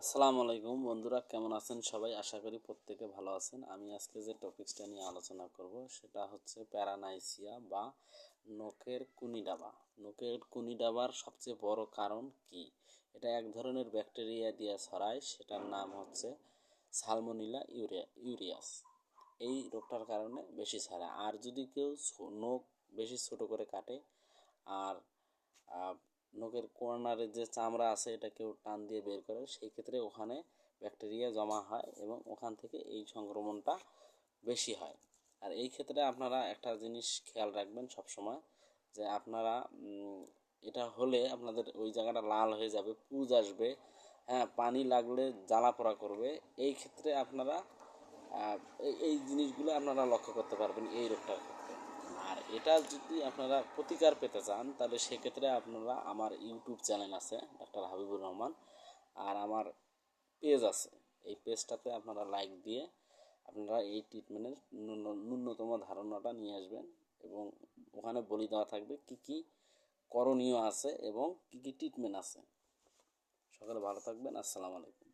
আসসালামু আলাইকুম বন্ধুরা, কেমন আছেন সবাই? আশা করি প্রত্যেকে ভালো আছেন। আমি আজকে যে টপিকসটা নিয়ে আলোচনা করব, সেটা হচ্ছে প্যারানাইসিয়া বা নখের কুনিডাবা। নখের কুনিডাবার সবচেয়ে বড় কারণ কি? এটা এক ধরনের ব্যাকটেরিয়া দিয়ে ছড়ায়, সেটার নাম হচ্ছে সালমোনিলা ইউরিয়া, ইউরিয়াস। এই রোগটার কারণে বেশি ছড়ায়। আর যদি কেউ নখ বেশি ছোট করে কাটে, আর নখের কর্নারের যে চামড়া আছে এটা কেউ টান দিয়ে বের করে সেই ক্ষেত্রে ওখানে ব্যাকটেরিয়া জমা হয় এবং ওখান থেকে এই সংক্রমণটা বেশি হয়। আর এই ক্ষেত্রে আপনারা একটা জিনিস খেয়াল রাখবেন সব সময় যে আপনারা এটা হলে আপনাদের ওই জায়গাটা লাল হয়ে যাবে, পুজ আসবে হ্যাঁ পানি লাগলে জ্বালা পোড়া করবে। এই ক্ষেত্রে আপনারা এই- জিনিসগুলো আপনারা লক্ষ্য করতে পারবেন এই রোগটার ক্ষেত্রে। এটা যদি আপনারা প্রতিকার পেতে চান, তাহলে সেক্ষেত্রে আপনারা আমার ইউটিউব চ্যানেল আছে, ডাক্তার হাবিবুর রহমান, আর আমার পেজ আছে। এই পেজটাতে আপনারা লাইক দিয়ে আপনারা এই ট্রিটমেন্টের ন্যূন- ন্যূনতম ধারণাটা নিয়ে আসবেন এবং ওখানে বলি দেওয়া থাকবে কি কি করণীয় আছে এবং কি কি ট্রিটমেন্ট আছে। সকালে ভালো থাকবেন, আসসালামু আলাইকুম।